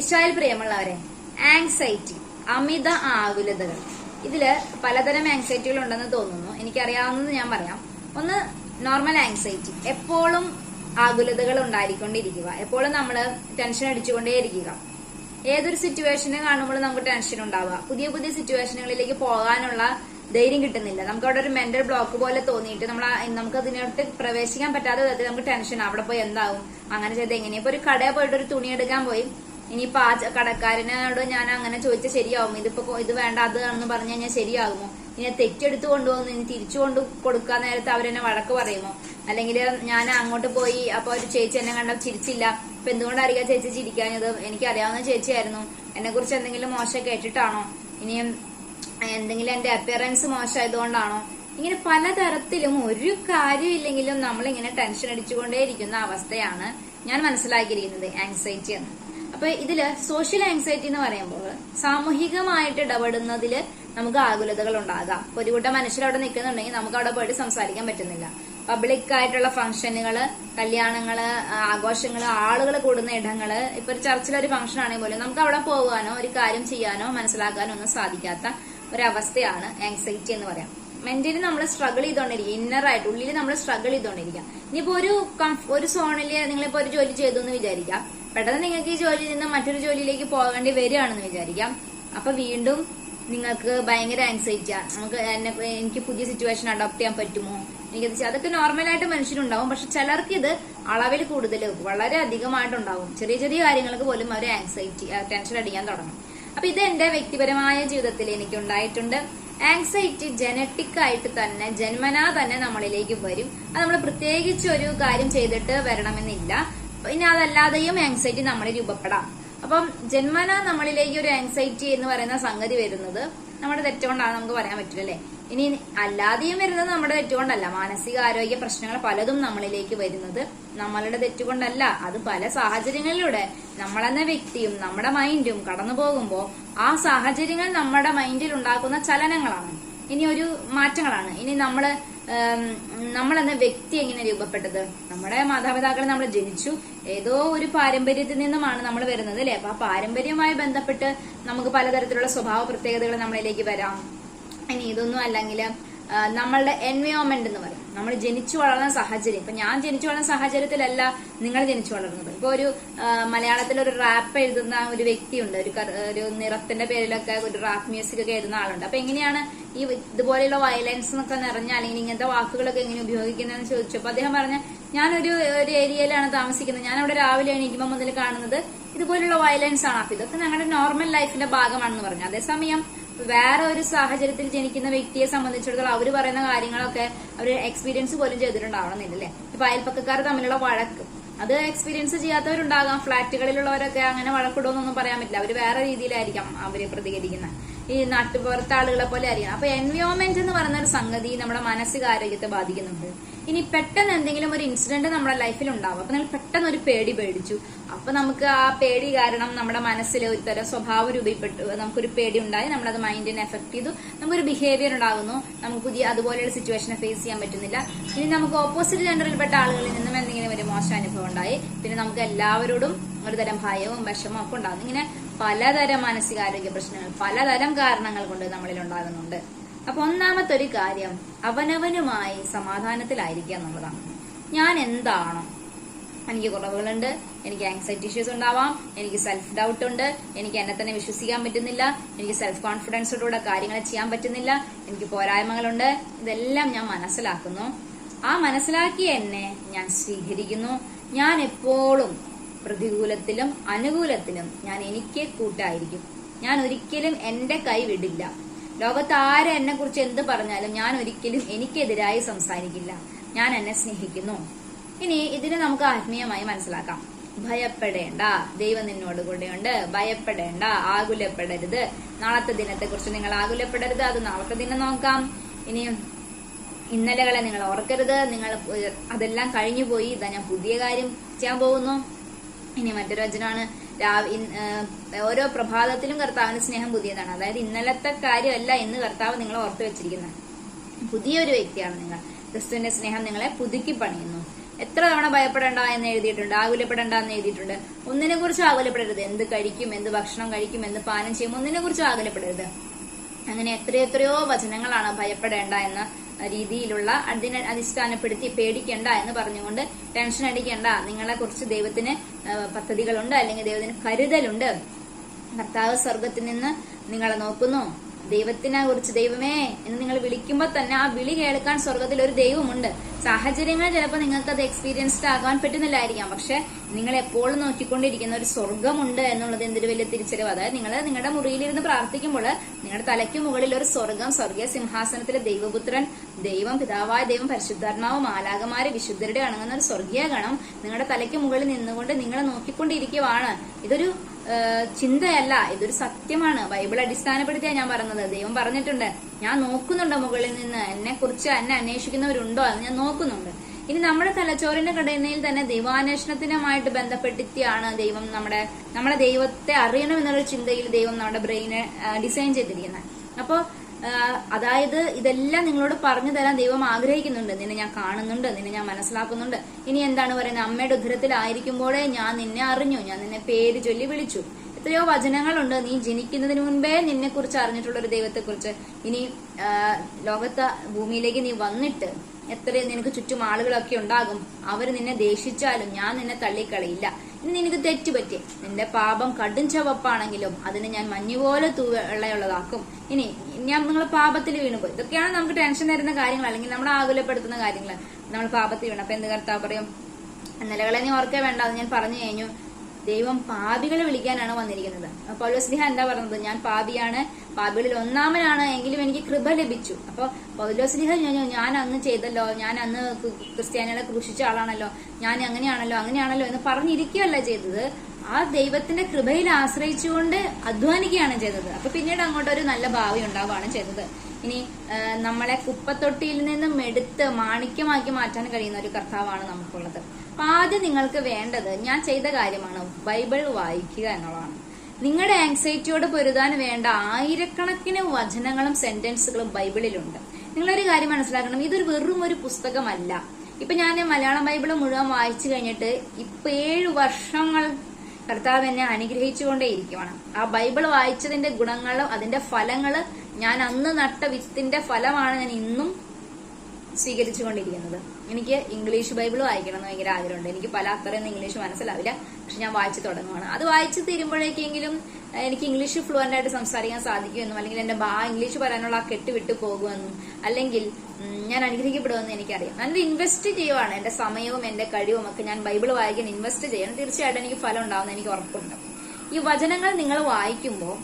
Israel പ്രിയമുള്ളവരെ anxiety അമിത ആകുലതകൾ. ഇതിൽ പലതരം ആങ്സൈറ്റികൾ ഉണ്ടെന്ന് തോന്നുന്നു. എനിക്കറിയാവുന്നത് ഞാൻ പറയാം. ഒന്ന് നോർമൽ ആങ്സൈറ്റി എപ്പോഴും ആകുലതകൾ ഉണ്ടായിക്കൊണ്ടിരിക്കുക. എപ്പോഴും നമ്മൾ ടെൻഷൻ അടിച്ചുകൊണ്ടേയിരിക്കുക. ഏതൊരു സിറ്റുവേഷനെ കാണുമ്പോൾ നമുക്ക് ടെൻഷൻ ഉണ്ടാവുക. പുതിയ പുതിയ സിറ്റുവേഷനുകളിലേക്ക് പോകാനുള്ള ധൈര്യം കിട്ടുന്നില്ല. നമുക്ക് അവിടെ ഒരു മെന്റൽ ബ്ലോക്ക് പോലെ തോന്നിയിട്ട് നമ്മൾ നമുക്ക് അതിനോട്ട് പ്രവേശിക്കാൻ പറ്റാത്ത വിധത്തിൽ നമുക്ക് ടെൻഷൻ അവിടെ പോയി എന്താവും അങ്ങനെ ചെയ്ത് എങ്ങനെയാ. ഇപ്പൊ ഒരു കടയിൽ പോയിട്ട് ഒരു തുണി എടുക്കാൻ പോയി. ഇനിയിപ്പോ ആ കടക്കാരനോട് ഞാൻ അങ്ങനെ ചോദിച്ചാൽ ശരിയാവും. ഇതിപ്പോ ഇത് വേണ്ട അത് എന്ന് പറഞ്ഞു കഴിഞ്ഞാൽ ശരിയാകുമോ? ഇനി തെറ്റെടുത്ത് കൊണ്ടുപോകുന്നു. ഇനി തിരിച്ചു കൊണ്ട് കൊടുക്കാൻ നേരത്ത് അവരെന്നെ വഴക്ക് പറയുമോ? അല്ലെങ്കിൽ ഞാൻ അങ്ങോട്ട് പോയി അപ്പൊ ഒരു ചേച്ചി എന്നെ കണ്ട ചിരിച്ചില്ല. ഇപ്പൊ എന്തുകൊണ്ടായിരിക്കാം ചേച്ചി ചിരിക്കാഞ്ഞത്? എനിക്ക് അറിയാവുന്ന ചേച്ചിയായിരുന്നു. എന്നെ കുറിച്ച് എന്തെങ്കിലും മോശം കേട്ടിട്ടാണോ? ഇനിയും എന്തെങ്കിലും എന്റെ അപ്പിയറൻസ് മോശമായതുകൊണ്ടാണോ? ഇങ്ങനെ പലതരത്തിലും ഒരു കാര്യമില്ലെങ്കിലും നമ്മളിങ്ങനെ ടെൻഷൻ അടിച്ചുകൊണ്ടേയിരിക്കുന്ന അവസ്ഥയാണ് ഞാൻ മനസ്സിലാക്കിയിരിക്കുന്നത്. ആങ്സൈറ്റി എന്ന് അപ്പൊ ഇതിൽ സോഷ്യൽ ആങ്സൈറ്റി എന്ന് പറയുമ്പോൾ സാമൂഹികമായിട്ട് ഇടപെടുന്നതിൽ നമുക്ക് ആകുലതകൾ ഉണ്ടാകാം. ഒരു കൂട്ടം മനുഷ്യർ അവിടെ നിൽക്കുന്നുണ്ടെങ്കിൽ നമുക്ക് അവിടെ പോയിട്ട് സംസാരിക്കാൻ പറ്റുന്നില്ല. പബ്ലിക് ആയിട്ടുള്ള ഫംഗ്ഷനുകൾ കല്യാണങ്ങൾ ആഘോഷങ്ങൾ ആളുകൾ കൂടുന്ന ഇടങ്ങൾ ഇപ്പൊ ഒരു ചർച്ചിലൊരു ഫംഗ്ഷൻ ആണെങ്കിൽ പോലും നമുക്ക് അവിടെ പോകാനോ ഒരു കാര്യം ചെയ്യാനോ മനസ്സിലാക്കാനോ ഒന്നും സാധിക്കാത്ത ഒരവസ്ഥയാണ് ആങ്സൈറ്റി എന്ന് പറയാം. മെന്റലി നമ്മൾ സ്ട്രഗിൾ ചെയ്തോണ്ടിരിക്കുക ഇന്നർ ആയിട്ട് ഉള്ളിൽ നമ്മൾ സ്ട്രഗിൾ ചെയ്തോണ്ടിരിക്കുക ഇനിയിപ്പോ ഒരു ഒരു സോണിൽ നിങ്ങളിപ്പോ ഒരു ജോലി ചെയ്തു എന്ന് വിചാരിക്കാം. പെട്ടെന്ന് നിങ്ങൾക്ക് ഈ ജോലിയിൽ നിന്ന് മറ്റൊരു ജോലിയിലേക്ക് പോകേണ്ടി വരികയാണെന്ന് വിചാരിക്കാം. അപ്പൊ വീണ്ടും നിങ്ങൾക്ക് ഭയങ്കര ആൻസൈറ്റിയാണ് നമുക്ക് എന്നെ എനിക്ക് പുതിയ സിറ്റുവേഷൻ അഡോപ്റ്റ് ചെയ്യാൻ പറ്റുമോ? എനിക്കത് ചെ- അതൊക്കെ നോർമലായിട്ട് മനുഷ്യരുണ്ടാവും. പക്ഷെ ചിലർക്ക് ഇത് അളവിൽ കൂടുതൽ വളരെ അധികമായിട്ടുണ്ടാവും. ചെറിയ ചെറിയ കാര്യങ്ങൾക്ക് പോലും അവർ ആൻസൈറ്റി ടെൻഷൻ അടിക്കാൻ തുടങ്ങും. അപ്പൊ ഇത് എന്റെ വ്യക്തിപരമായ ജീവിതത്തിൽ എനിക്ക് ഉണ്ടായിട്ടുണ്ട്. ആങ്സൈറ്റി ജനറ്റിക് ആയിട്ട് തന്നെ ജന്മനാ തന്നെ നമ്മളിലേക്ക് വരും. അത് നമ്മൾ പ്രത്യേകിച്ച് ഒരു കാര്യം ചെയ്തിട്ട് വരണമെന്നില്ല. പിന്നെ അതല്ലാതെയും ആങ്സൈറ്റി നമ്മളിൽ രൂപപ്പെടാം. അപ്പം ജന്മന നമ്മളിലേക്ക് ഒരു ആങ്സൈറ്റി എന്ന് പറയുന്ന സംഗതി വരുന്നത് നമ്മുടെ തെറ്റുകൊണ്ടാണ് നമുക്ക് പറയാൻ പറ്റില്ല അല്ലേ? ഇനി അല്ലാതെയും വരുന്നത് നമ്മുടെ തെറ്റുകൊണ്ടല്ല. മാനസിക ആരോഗ്യ പ്രശ്നങ്ങൾ പലതും നമ്മളിലേക്ക് വരുന്നത് നമ്മളുടെ തെറ്റുകൊണ്ടല്ല. അത് പല സാഹചര്യങ്ങളിലൂടെ നമ്മളെന്ന വ്യക്തിയും നമ്മുടെ മൈൻഡും കടന്നു പോകുമ്പോൾ ആ സാഹചര്യങ്ങൾ നമ്മുടെ മൈൻഡിൽ ഉണ്ടാക്കുന്ന ചലനങ്ങളാണ്. ഇനി ഒരു മാറ്റങ്ങളാണ്. ഇനി നമ്മൾ ഉം, നമ്മളെന്ന വ്യക്തി എങ്ങനെ രൂപപ്പെട്ടത്? നമ്മുടെ മാതാപിതാക്കൾ നമ്മൾ ജനിച്ചു. ഏതോ ഒരു പാരമ്പര്യത്തിൽ നിന്നുമാണ് നമ്മൾ വരുന്നത് അല്ലെ? അപ്പൊ ആ പാരമ്പര്യവുമായി ബന്ധപ്പെട്ട് നമുക്ക് പലതരത്തിലുള്ള സ്വഭാവ പ്രത്യേകതകൾ നമ്മളിലേക്ക് വരാം. ഇനി ഇതൊന്നും അല്ലെങ്കിൽ നമ്മളുടെ എൻവയോൺമെന്റ് എന്ന് പറയും. നമ്മൾ ജനിച്ചു വളർന്ന സാഹചര്യം. ഇപ്പൊ ഞാൻ ജനിച്ചു വളർന്ന സാഹചര്യത്തിലല്ല നിങ്ങൾ ജനിച്ചു വളർന്നത്. ഇപ്പൊ ഒരു മലയാളത്തിൽ ഒരു റാപ്പ് എഴുതുന്ന ഒരു വ്യക്തിയുണ്ട്. ഒരു ഒരു നിറത്തിന്റെ പേരിലൊക്കെ ഒരു റാപ്പ് മ്യൂസിക് ഒക്കെ എഴുതുന്ന ആളുണ്ട്. അപ്പൊ എങ്ങനെയാണ് ഈ ഇതുപോലെയുള്ള വയലൻസ് എന്നൊക്കെ നിറഞ്ഞ അല്ലെങ്കിൽ ഇങ്ങനത്തെ വാക്കുകളൊക്കെ എങ്ങനെ ഉപയോഗിക്കുന്നതെന്ന് ചോദിച്ചപ്പോൾ അദ്ദേഹം പറഞ്ഞ ഞാനൊരു ഒരു ഏരിയയിലാണ് താമസിക്കുന്നത്. ഞാൻ അവിടെ രാവിലെ എണീക്കുമ്പോൾ മുതൽ കാണുന്നത്. ഇതുപോലുള്ള വയലൻസ് ആണ്. അപ്പൊ ഇതൊക്കെ ഞങ്ങളുടെ നോർമൽ ലൈഫിന്റെ ഭാഗമാണെന്ന് പറഞ്ഞു. അതേസമയം വേറെ ഒരു സാഹചര്യത്തിൽ ജനിക്കുന്ന വ്യക്തിയെ സംബന്ധിച്ചിടത്തോളം അവർ പറയുന്ന കാര്യങ്ങളൊക്കെ അവർ എക്സ്പീരിയൻസ് പോലും ചെയ്തിട്ടുണ്ടാവണമെന്നില്ലല്ലേ? ഇപ്പൊ അയൽപ്പക്കക്കാർ തമ്മിലുള്ള വഴക്ക്. അത് എക്സ്പീരിയൻസ് ചെയ്യാത്തവരുണ്ടാകാം. ഫ്ളാറ്റുകളിലുള്ളവരൊക്കെ അങ്ങനെ വഴക്കിടുമെന്നൊന്നും പറയാൻ പറ്റില്ല. അവർ വേറെ രീതിയിലായിരിക്കാം അവർ പ്രതികരിക്കുന്നത്. ഈ നാട്ടുപുറത്തെ ആളുകളെ പോലെ അറിയാം അപ്പൊ എൻവയോൺമെന്റ് എന്ന് പറയുന്ന ഒരു സംഗതി നമ്മുടെ മാനസികാരോഗ്യത്തെ ബാധിക്കുന്നുണ്ട്. ഇനി പെട്ടെന്ന് എന്തെങ്കിലും ഒരു ഇൻസിഡന്റ് നമ്മുടെ ലൈഫിൽ ഉണ്ടാവും. അപ്പൊ നിങ്ങൾ പെട്ടെന്ന് ഒരു പേടി പേടിച്ചു. അപ്പൊ നമുക്ക് ആ പേടി കാരണം നമ്മുടെ മനസ്സിൽ ഒരു തരം സ്വഭാവം രൂപപ്പെട്ടു. നമുക്കൊരു പേടി ഉണ്ടായി. നമ്മളത് മൈൻഡിനെ എഫക്ട് ചെയ്തു. നമുക്കൊരു ബിഹേവിയർ ഉണ്ടാകുന്നു. നമുക്ക് പുതിയ അതുപോലെയുള്ള സിറ്റുവേഷനെ ഫേസ് ചെയ്യാൻ പറ്റുന്നില്ല. ഇനി നമുക്ക് ഓപ്പോസിറ്റ് ജെൻഡറിൽപ്പെട്ട ആളുകളിൽ നിന്നും എന്തെങ്കിലും ഒരു മോശം അനുഭവം ഉണ്ടായി. പിന്നെ നമുക്ക് എല്ലാവരോടും ഒരു തരം ഭയവും വിഷമവും ഒക്കെ ഉണ്ടാകുന്നു. ഇങ്ങനെ പലതരം മാനസികാരോഗ്യ പ്രശ്നങ്ങൾ പലതരം കാരണങ്ങൾ കൊണ്ട് നമ്മളിൽ ഉണ്ടാകുന്നുണ്ട്. അപ്പൊ ഒന്നാമത്തെ ഒരു കാര്യം അവനവനുമായി സമാധാനത്തിലായിരിക്കുക എന്നുള്ളതാണ്. ഞാൻ എന്താണോ എനിക്ക് കുറവുകളുണ്ട് എനിക്ക് ആങ്സൈറ്റി ഇഷ്യൂസ് ഉണ്ടാവാം എനിക്ക് സെൽഫ് ഡൗട്ട് ഉണ്ട് എനിക്ക് എന്നെ തന്നെ വിശ്വസിക്കാൻ പറ്റുന്നില്ല എനിക്ക് സെൽഫ് കോൺഫിഡൻസോടുകൂടെ കാര്യങ്ങൾ ചെയ്യാൻ പറ്റുന്നില്ല എനിക്ക് പോരായ്മകളുണ്ട് ഇതെല്ലാം ഞാൻ മനസ്സിലാക്കുന്നു. ആ മനസ്സിലാക്കി എന്നെ ഞാൻ സ്വീകരിക്കുന്നു. ഞാൻ എപ്പോഴും പ്രതികൂലത്തിലും അനുകൂലത്തിലും ഞാൻ എനിക്ക് കൂട്ടായിരിക്കും. ഞാൻ ഒരിക്കലും എന്റെ കൈ വിടില്ല. ലോകത്ത് ആര് എന്നെ കുറിച്ച് എന്ത് പറഞ്ഞാലും ഞാൻ ഒരിക്കലും എനിക്കെതിരായി സംസാരിക്കില്ല. ഞാൻ എന്നെ സ്നേഹിക്കുന്നു. ഇനി ഇതിനെ നമുക്ക് ആത്മീയമായി മനസ്സിലാക്കാം. ഭയപ്പെടേണ്ട. ദൈവം നിന്നോട് കൂടെയുണ്ട്. ഭയപ്പെടേണ്ട. ആകുലപ്പെടരുത്. നാളത്തെ ദിനത്തെ കുറിച്ച് നിങ്ങൾ ആകുലപ്പെടരുത്. അത് നാളത്തെ ദിനം നോക്കാം. ഇനി ഇന്നലകളെ നിങ്ങൾ ഓർക്കരുത്. നിങ്ങൾ അതെല്ലാം കഴിഞ്ഞു പോയി ഇതാ ഞാൻ പുതിയ കാര്യം ചെയ്യാൻ പോകുന്നു. ഇനി മറ്റൊരു വചനമാണ് ഓരോ പ്രഭാതത്തിലും കർത്താവിന് സ്നേഹം പുതിയതാണ്. അതായത് ഇന്നലത്തെ കാര്യമല്ല എന്ന് കർത്താവ് നിങ്ങളെ ഓർത്തു വെച്ചിരിക്കുന്നത്. പുതിയൊരു വ്യക്തിയാണ് നിങ്ങൾ. ക്രിസ്തുവിന്റെ സ്നേഹം നിങ്ങളെ പുതുക്കി പണിയുന്നു. എത്ര തവണ ഭയപ്പെടേണ്ട എന്ന് എഴുതിയിട്ടുണ്ട് ആകുലപ്പെടേണ്ട എന്ന് എഴുതിയിട്ടുണ്ട്. ഒന്നിനെ കുറിച്ച് ആകുലപ്പെടരുത്. എന്ത് കഴിക്കും എന്ത് ഭക്ഷണം കഴിക്കും എന്ത് പാനം ചെയ്യും ഒന്നിനെ കുറിച്ച് ആകുലപ്പെടരുത്. അങ്ങനെ എത്രയെത്രയോ വചനങ്ങളാണ് ഭയപ്പെടേണ്ട എന്ന രീതിയിലുള്ള അതിനെ അടിസ്ഥാനപ്പെടുത്തി പേടിക്കണ്ട എന്ന് പറഞ്ഞുകൊണ്ട് ടെൻഷൻ അടിക്കണ്ട. നിങ്ങളെ കുറിച്ച് ദൈവത്തിന് പദ്ധതികളുണ്ട് അല്ലെങ്കിൽ ദൈവത്തിന് കരുതലുണ്ട്. കർത്താവ് സ്വർഗത്തിൽ നിന്ന് നിങ്ങളെ നോക്കുന്നു. ദൈവത്തിനെ കുറിച്ച് ദൈവമേ എന്ന് നിങ്ങൾ വിളിക്കുമ്പോൾ തന്നെ ആ വിളി കേൾക്കാൻ സ്വർഗത്തിൽ ഒരു ദൈവമുണ്ട്. സാഹചര്യങ്ങൾ ചിലപ്പോൾ നിങ്ങൾക്ക് അത് എക്സ്പീരിയൻസ്ഡ് ആകാൻ പറ്റുന്നില്ലായിരിക്കാം. പക്ഷെ നിങ്ങൾ എപ്പോഴും നോക്കിക്കൊണ്ടിരിക്കുന്ന ഒരു സ്വർഗമുണ്ട് എന്നുള്ളത് എന്തൊരു വലിയ തിരിച്ചറിവ്. അതായത് നിങ്ങൾ നിങ്ങളുടെ മുറിയിലിരുന്ന് പ്രാർത്ഥിക്കുമ്പോൾ നിങ്ങളുടെ തലയ്ക്ക് മുകളിൽ ഒരു സ്വർഗം സ്വർഗീയ സിംഹാസനത്തിലെ ദൈവപുത്രൻ ദൈവം പിതാവായ ദൈവം പരിശുദ്ധാത്മാവ് മാലാകമാര് വിശുദ്ധരുടെ അണങ്ങുന്ന ഒരു സ്വർഗീയ ഗണം നിങ്ങളുടെ തലയ്ക്ക് മുകളിൽ നിന്നുകൊണ്ട് നിങ്ങളെ നോക്കിക്കൊണ്ടിരിക്കുവാണ്. ഇതൊരു ചിന്തയല്ല ഇതൊരു സത്യമാണ്. ബൈബിൾ അടിസ്ഥാനപ്പെടുത്തിയാണ് ഞാൻ പറഞ്ഞത്. ദൈവം പറഞ്ഞിട്ടുണ്ട് ഞാൻ നോക്കുന്നുണ്ട് മുകളിൽ നിന്ന്? എന്നെ കുറിച്ച് എന്നെ അന്വേഷിക്കുന്നവരുണ്ടോ? എന്ന് ഞാൻ നോക്കുന്നുണ്ട്. ഇനി നമ്മുടെ തലച്ചോറിന്റെ ഘടനയിൽ തന്നെ ദൈവാന്വേഷണത്തിനുമായിട്ട് ബന്ധപ്പെട്ടിട്ടാണ് ദൈവം നമ്മുടെ നമ്മുടെ ദൈവത്തെ അറിയണം എന്നുള്ള ചിന്തയിൽ ദൈവം നമ്മുടെ ബ്രെയിനെ ഡിസൈൻ ചെയ്തിരിക്കുന്നത്. അപ്പോൾ അതായത് ഇതെല്ലാം നിങ്ങളോട് പറഞ്ഞു തരാൻ ദൈവം ആഗ്രഹിക്കുന്നുണ്ട്. നിന്നെ ഞാൻ കാണുന്നുണ്ട്. നിന്നെ ഞാൻ മനസ്സിലാക്കുന്നുണ്ട്. ഇനി എന്താണ് പറയുന്നത്? അമ്മയുടെ ഉദരത്തിലായിരിക്കുമ്പോഴേ ഞാൻ നിന്നെ അറിഞ്ഞു. ഞാൻ നിന്നെ പേര് ചൊല്ലി വിളിച്ചു. എത്രയോ വചനങ്ങളുണ്ട്. നീ ജനിക്കുന്നതിന് മുൻപേ നിന്നെ കുറിച്ച് അറിഞ്ഞിട്ടുള്ള ഒരു ദൈവത്തെക്കുറിച്ച്. ഇനി ലോകത്ത് ഭൂമിയിലേക്ക് നീ വന്നിട്ട് എത്ര നിനക്ക് ചുറ്റും ആളുകളൊക്കെ ഉണ്ടാകും. അവർ നിന്നെ ദേഷിച്ചാലും ഞാൻ നിന്നെ തള്ളിക്കളയില്ല. നിനക്ക് തെറ്റുപറ്റി നിന്റെ പാപം കടും ചവപ്പാണെങ്കിലും അതിന് ഞാൻ മഞ്ഞുപോലെ തൂവെള്ളയുള്ളതാക്കും ഇനി ഞാൻ നിങ്ങളെ പാപത്തിൽ വീണുപോയി. ഇതൊക്കെയാണ് നമുക്ക് ടെൻഷൻ തരുന്ന കാര്യങ്ങൾ അല്ലെങ്കിൽ നമ്മളെ ആകുലപ്പെടുത്തുന്ന കാര്യങ്ങൾ. നമ്മൾ പാപത്തിൽ വീണു. അപ്പൊ എന്ത് കർത്താവ് പറയും? നിലകളെ നീ ഓർക്കേ വേണ്ട അത് ഞാൻ പറഞ്ഞു കഴിഞ്ഞു. ദൈവം പാപികളെ വിളിക്കാനാണ് വന്നിരിക്കുന്നത്. പൗലോസ്ലിഹ എന്താ പറഞ്ഞത്? ഞാൻ പാപിയാണ് പാപികളിൽ ഒന്നാമനാണ് എങ്കിലും എനിക്ക് കൃപ ലഭിച്ചു. അപ്പൊ പൗലോസ്ലിഹ ഞാൻ ഞാൻ അന്ന് ചെയ്തല്ലോ ഞാൻ അന്ന് ക്രി- ക്രിസ്ത്യാനികളെ ക്രൂശിച്ച ആളാണല്ലോ ഞാൻ അങ്ങനെയാണല്ലോ അങ്ങനെയാണല്ലോ എന്ന് പറഞ്ഞിരിക്കുകയല്ല ചെയ്തത്. ആ ദൈവത്തിന്റെ കൃപയിൽ ആശ്രയിച്ചുകൊണ്ട് അധ്വാനിക്കുകയാണ് ചെയ്തത്. അപ്പൊ പിന്നീട് അങ്ങോട്ട് ഒരു നല്ല ഭാവി ഉണ്ടാവുകയാണ് ചെയ്തത്. ഇനി നമ്മളെ കുപ്പത്തൊട്ടിയിൽ നിന്നും എടുത്ത് മാണിക്യമാക്കി മാറ്റാൻ കഴിയുന്ന ഒരു കർത്താവാണ് നമുക്കുള്ളത്. ആദ്യം നിങ്ങൾക്ക് വേണ്ടത് ഞാൻ ചെയ്ത കാര്യമാണ് ബൈബിൾ വായിക്കുക എന്നുള്ളതാണ്. നിങ്ങളുടെ ആങ്സൈറ്റിയോട് പൊരുതാൻ വേണ്ട ആയിരക്കണക്കിന് വചനങ്ങളും സെന്റൻസുകളും ബൈബിളിലുണ്ട്. നിങ്ങളൊരു കാര്യം മനസ്സിലാക്കണം ഇതൊരു വെറും ഒരു പുസ്തകമല്ല. ഇപ്പൊ ഞാൻ മലയാളം ബൈബിൾ മുഴുവൻ വായിച്ചു കഴിഞ്ഞിട്ട് ഇപ്പൊ ഏഴ് വർഷങ്ങൾ കർത്താവ് എന്നെ അനുഗ്രഹിച്ചുകൊണ്ടേ ഇരിക്കുവാണ്. ആ ബൈബിൾ വായിച്ചതിന്റെ ഗുണങ്ങളും അതിന്റെ ഫലങ്ങൾ ഞാൻ അന്ന് നട്ട വിത്തിന്റെ ഫലമാണ് ഞാൻ ഇന്നും സ്വീകരിച്ചുകൊണ്ടിരിക്കുന്നത്. എനിക്ക് ഇംഗ്ലീഷ് ബൈബിൾ വായിക്കണം എന്ന് ഭയങ്കര ആഗ്രഹമുണ്ട്. എനിക്ക് പല അത്രയൊന്നും ഇംഗ്ലീഷ് മനസ്സിലാവില്ല. പക്ഷെ ഞാൻ വായിച്ചു തുടങ്ങുകയാണ് അത് വായിച്ചു തീരുമ്പോഴേക്കെങ്കിലും എനിക്ക് ഇംഗ്ലീഷ് ഫ്ലുവന്റ് ആയിട്ട് സംസാരിക്കാൻ സാധിക്കുമെന്നും അല്ലെങ്കിൽ എന്റെ ബാ ഇംഗ്ലീഷ് പറയാനുള്ള ആ കെട്ട് വിട്ടു പോകുമെന്നും അല്ലെങ്കിൽ ഞാൻ അനുഗ്രഹിക്കപ്പെടുമെന്ന് എനിക്കറിയാം. ഞാനത് ഇൻവെസ്റ്റ് ചെയ്യുവാണ്. എന്റെ സമയവും എന്റെ കഴിവും ഒക്കെ ഞാൻ ബൈബിൾ വായിക്കാൻ ഇൻവെസ്റ്റ് ചെയ്യണം. തീർച്ചയായിട്ടും എനിക്ക് ഫലം ഉണ്ടാവുമെന്ന് എനിക്ക് ഉറപ്പുണ്ട്. ഈ വചനങ്ങൾ നിങ്ങൾ വായിക്കുമ്പോൾ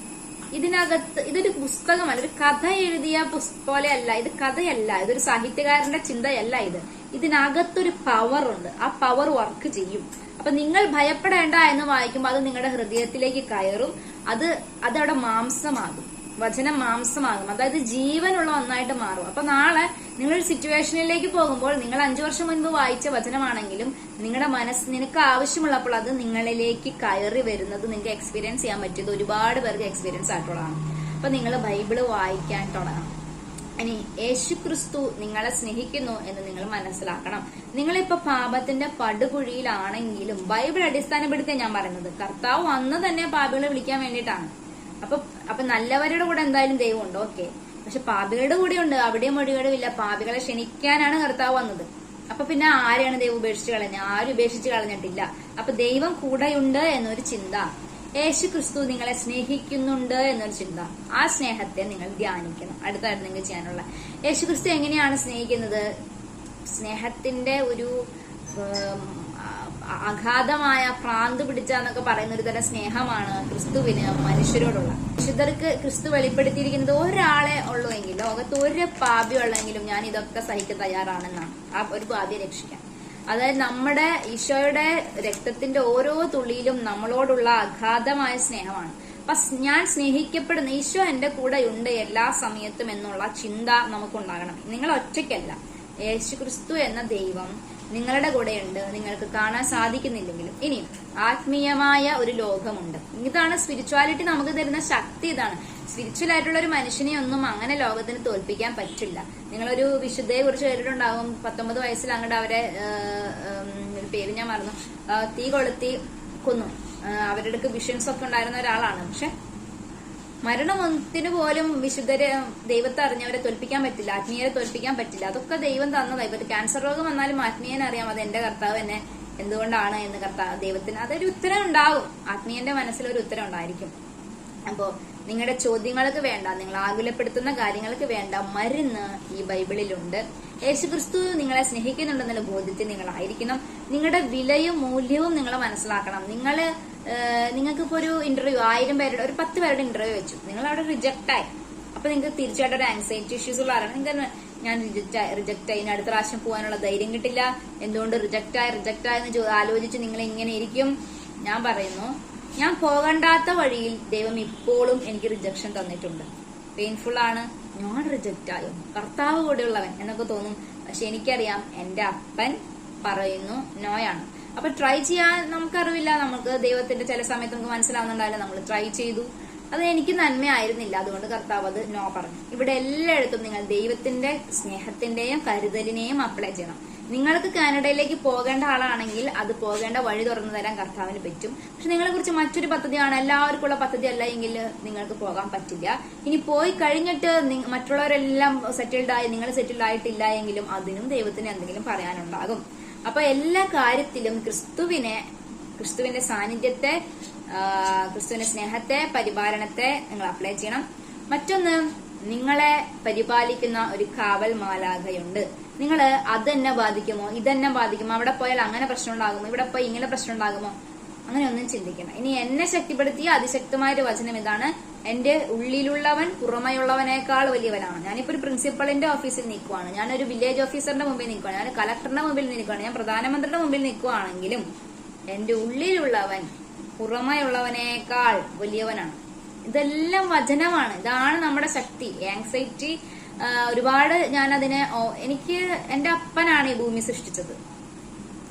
ഇതിനകത്ത് ഇതൊരു പുസ്തകമല്ല ഒരു കഥ എഴുതിയ പോലെയല്ല ഇത് കഥയല്ല ഇതൊരു സാഹിത്യകാരന്റെ ചിന്തയല്ല ഇത്. ഇതിനകത്തൊരു പവർ ഉണ്ട്. ആ പവർ വർക്ക് ചെയ്യും. അപ്പൊ നിങ്ങൾ ഭയപ്പെടേണ്ട എന്ന് വായിക്കുമ്പോൾ അത് നിങ്ങളുടെ ഹൃദയത്തിലേക്ക് കയറും. അത് അതവിടെ മാംസമാകും. വചനം മാംസമാകും. അതായത് ജീവനുള്ള ഒന്നായിട്ട് മാറും. അപ്പൊ നാളെ നിങ്ങൾ സിറ്റുവേഷനിലേക്ക് പോകുമ്പോൾ നിങ്ങൾ അഞ്ചു വർഷം മുൻപ് വായിച്ച വചനമാണെങ്കിലും നിങ്ങളുടെ മനസ്സ് നിനക്ക് ആവശ്യമുള്ളപ്പോൾ അത് നിങ്ങളിലേക്ക് കയറി വരുന്നത് നിങ്ങൾക്ക് എക്സ്പീരിയൻസ് ചെയ്യാൻ പറ്റിയത് ഒരുപാട് പേർക്ക് എക്സ്പീരിയൻസ് ആയിട്ടുള്ളതാണ്. അപ്പൊ നിങ്ങൾ ബൈബിൾ വായിക്കാൻ തുടങ്ങണം. ഇനി യേശു ക്രിസ്തു നിങ്ങളെ സ്നേഹിക്കുന്നു എന്ന് നിങ്ങൾ മനസ്സിലാക്കണം. നിങ്ങളിപ്പോ പാപത്തിന്റെ പടുകുഴിയിലാണെങ്കിലും ബൈബിൾ അടിസ്ഥാനപ്പെടുത്തിയ ഞാൻ പറയുന്നത്. കർത്താവ് അന്ന് തന്നെ പാപികളെ വിളിക്കാൻ വേണ്ടിയിട്ടാണ്. അപ്പൊ അപ്പൊ നല്ലവരുടെ കൂടെ എന്തായാലും ദൈവമുണ്ട് ഓക്കെ പക്ഷെ പാപികളുടെ കൂടെ ഉണ്ട്. അവിടെയും ഒഴികടവില്ല പാപികളെ ക്ഷണിക്കാനാണ് കർത്താവ് വന്നത്. അപ്പൊ പിന്നെ ആരെയാണ് ദൈവം ഉപേക്ഷിച്ച് കളഞ്ഞത്? ആരും ഉപേക്ഷിച്ച് കളഞ്ഞിട്ടില്ല. അപ്പൊ ദൈവം കൂടെയുണ്ട് എന്നൊരു ചിന്ത. യേശു ക്രിസ്തു നിങ്ങളെ സ്നേഹിക്കുന്നുണ്ട് എന്നൊരു ചിന്ത. ആ സ്നേഹത്തെ നിങ്ങൾ ധ്യാനിക്കണം. അടുത്തായിട്ട് നിങ്ങൾക്ക് ചെയ്യാനുള്ള. യേശു ക്രിസ്തു എങ്ങനെയാണ് സ്നേഹിക്കുന്നത്? സ്നേഹത്തിന്റെ ഒരു അഗാധമായ പ്രാന്ത് പിടിച്ച എന്നൊക്കെ പറയുന്ന ഒരു തരം സ്നേഹമാണ് ക്രിസ്തുവിന് മനുഷ്യരോടുള്ള. വിശുദ്ധർക്ക് ക്രിസ്തു വെളിപ്പെടുത്തിയിരിക്കുന്നത് ഒരാളെ ഉള്ളൂ എങ്കിൽ ലോകത്ത് ഒരു പാപി ഉള്ളെങ്കിലും ഞാൻ ഇതൊക്കെ സഹിക്കാൻ തയ്യാറാണെന്നാണ് ആ ഒരു പാപിയെ രക്ഷിക്കാൻ. അതായത് നമ്മുടെ ഈശോയുടെ രക്തത്തിന്റെ ഓരോ തുള്ളിയിലും നമ്മളോടുള്ള അഗാധമായ സ്നേഹമാണ്. അപ്പൊ ഞാൻ സ്നേഹിക്കപ്പെടുന്ന ഈശോ എന്റെ കൂടെ ഉണ്ട് എല്ലാ സമയത്തും എന്നുള്ള ചിന്ത നമുക്കുണ്ടാകണം. നിങ്ങൾ ഒറ്റയ്ക്കല്ല. യേശു ക്രിസ്തു എന്ന ദൈവം നിങ്ങളുടെ കൂടെയുണ്ട്. നിങ്ങൾക്ക് കാണാൻ സാധിക്കുന്നില്ലെങ്കിലും ഇനി ആത്മീയമായ ഒരു ലോകമുണ്ട്. ഇതാണ് സ്പിരിച്വാലിറ്റി നമുക്ക് തരുന്ന ശക്തി ഇതാണ്. സ്പിരിച്വൽ ആയിട്ടുള്ള ഒരു മനുഷ്യനെ ഒന്നും അങ്ങനെ ലോകത്തിന് തോൽപ്പിക്കാൻ പറ്റില്ല. നിങ്ങളൊരു വിശുദ്ധയെ കുറിച്ച് കേട്ടിട്ടുണ്ടാകും. പത്തൊമ്പത് വയസ്സിൽ അങ്ങോട്ട് അവരെ പേര് ഞാൻ മറന്നു. തീ കൊളുത്തി കൊന്നു. അവരുടെ വിഷൻസ് ഒക്കെ ഉണ്ടായിരുന്ന ഒരാളാണ്. പക്ഷെ മരണത്തിന് പോലും വിശുദ്ധരെ ദൈവത്തെ അറിഞ്ഞവരെ തോൽപ്പിക്കാൻ പറ്റില്ല ആത്മീയരെ തോൽപ്പിക്കാൻ പറ്റില്ല. അതൊക്കെ ദൈവം തന്നതായി ഇപ്പൊ ക്യാൻസർ രോഗം വന്നാലും ആത്മീയനെ അറിയാം അത് എന്റെ കർത്താവ് എന്നെ എന്തുകൊണ്ടാണ് എന്ന് കർത്താവ് ദൈവത്തിന് അതൊരു ഉത്തരം ഉണ്ടാകും ആത്മീയന്റെ മനസ്സിൽ ഒരു ഉത്തരം ഉണ്ടായിരിക്കും. അപ്പോ നിങ്ങളുടെ ചോദ്യങ്ങൾക്ക് വേണ്ട നിങ്ങൾ ആകുലപ്പെടുത്തുന്ന കാര്യങ്ങൾക്ക് വേണ്ട മരുന്ന് ഈ ബൈബിളിലുണ്ട്. യേശുക്രിസ്തു നിങ്ങളെ സ്നേഹിക്കുന്നുണ്ടെന്നുള്ള ബോധ്യത്തിൽ നിങ്ങളായിരിക്കണം. നിങ്ങളുടെ വിലയും മൂല്യവും നിങ്ങൾ മനസ്സിലാക്കണം. നിങ്ങൾ നിങ്ങൾക്കിപ്പോ ഒരു ഇന്റർവ്യൂ ആയിരം പേരുടെ ഒരു പത്ത് പേരുടെ ഇന്റർവ്യൂ വെച്ചു. നിങ്ങൾ അവിടെ റിജക്റ്റ് ആയി. അപ്പൊ നിങ്ങൾക്ക് തീർച്ചയായിട്ടും ഒരു ആൻസൈറ്റി ഇഷ്യൂസ് ഉള്ള ആരാണ് നിങ്ങൾക്ക് ഞാൻ റിജക്റ്റ് റിജക്റ്റ് ആയി. അടുത്ത പ്രാവശ്യം പോകാനുള്ള ധൈര്യം കിട്ടില്ല. എന്തുകൊണ്ട് റിജക്റ്റ് ആയി റിജക്റ്റ് ആയെന്ന് ആലോചിച്ച് നിങ്ങൾ ഇങ്ങനെ ഇരിക്കും? ഞാൻ പറയുന്നു ഞാൻ പോകണ്ടാത്ത വഴിയിൽ ദൈവം ഇപ്പോഴും എനിക്ക് റിജക്ഷൻ തന്നിട്ടുണ്ട്. പെയിൻഫുൾ ആണ്. ഞാൻ റിജക്റ്റ് ആയോ. കർത്താവ് കൂടെയുള്ളവൻ എന്നൊക്കെ തോന്നും. പക്ഷെ എനിക്കറിയാം എന്റെ അപ്പൻ പറയുന്നു നോയാണ്. അപ്പൊ ട്രൈ ചെയ്യാൻ നമുക്കറിവില്ല. നമുക്ക് ദൈവത്തിന്റെ ചില സമയത്ത് നമുക്ക് മനസ്സിലാവുന്നുണ്ടാവില്ല. നമ്മൾ ട്രൈ ചെയ്തു. അത് എനിക്ക് നന്മയായിരുന്നില്ല. അതുകൊണ്ട് കർത്താവ് അത് നോ പറഞ്ഞു. ഇവിടെ എല്ലായിടത്തും നിങ്ങൾ ദൈവത്തിന്റെ സ്നേഹത്തിന്റെയും കരുതലിനെയും അപ്ലൈ ചെയ്യണം. നിങ്ങൾക്ക് കാനഡയിലേക്ക് പോകേണ്ട ആളാണെങ്കിൽ അത് പോകേണ്ട വഴി തുറന്നു തരാൻ കർത്താവിന് പറ്റും. പക്ഷെ നിങ്ങളെ കുറിച്ച് മറ്റൊരു പദ്ധതിയാണ്. എല്ലാവർക്കുള്ള പദ്ധതി അല്ല എങ്കിൽ നിങ്ങൾക്ക് പോകാൻ പറ്റില്ല. ഇനി പോയി കഴിഞ്ഞിട്ട് മറ്റുള്ളവരെല്ലാം സെറ്റിൽഡ് ആയി നിങ്ങൾ സെറ്റിൽഡ് ആയിട്ടില്ല എങ്കിലും അതിനും ദൈവത്തിന് എന്തെങ്കിലും പറയാനുണ്ടാകും. അപ്പൊ എല്ലാ കാര്യത്തിലും ക്രിസ്തുവിനെ ക്രിസ്തുവിന്റെ സാന്നിധ്യത്തെ ക്രിസ്തുവിന്റെ സ്നേഹത്തെ പരിപാലനത്തെ നിങ്ങൾ അപ്ലൈ ചെയ്യണം. മറ്റൊന്ന് നിങ്ങളെ പരിപാലിക്കുന്ന ഒരു കാവൽ മാലാഖയുണ്ട്. നിങ്ങൾ അതെന്നെ ബാധിക്കുമോ? ഇതെന്നെ ബാധിക്കുമോ? അവിടെ പോയാൽ അങ്ങനെ പ്രശ്നം ഉണ്ടാകുമോ? ഇവിടെ പോയി ഇങ്ങനെ പ്രശ്നം ഉണ്ടാകുമോ? അങ്ങനെ ഒന്നും ചിന്തിക്കണം. ഇനി എന്നെ ശക്തിപ്പെടുത്തിയ അതിശക്തമായ ഒരു വചനം ഇതാണ് എന്റെ ഉള്ളിലുള്ളവൻ പുറമെയുള്ളവനേക്കാൾ വലിയവനാണ്. ഞാനിപ്പോ ഒരു പ്രിൻസിപ്പളിന്റെ ഓഫീസിൽ നിൽക്കുവാണ്. ഞാനൊരു വില്ലേജ് ഓഫീസറിന്റെ മുമ്പിൽ നിൽക്കുവാണ്. ഞാൻ കളക്ടറിന്റെ മുമ്പിൽ നിൽക്കുവാണ്. ഞാൻ പ്രധാനമന്ത്രിയുടെ മുമ്പിൽ നിൽക്കുവാണെങ്കിലും എന്റെ ഉള്ളിലുള്ളവൻ പുറമെയുള്ളവനേക്കാൾ വലിയവനാണ്. ഇതെല്ലാം വചനമാണ്. ഇതാണ് നമ്മുടെ ശക്തി. ആങ്സൈറ്റി ഒരുപാട് ഞാൻ അതിനെ എനിക്ക് എന്റെ അപ്പനാണ് ഈ ഭൂമി സൃഷ്ടിച്ചത്.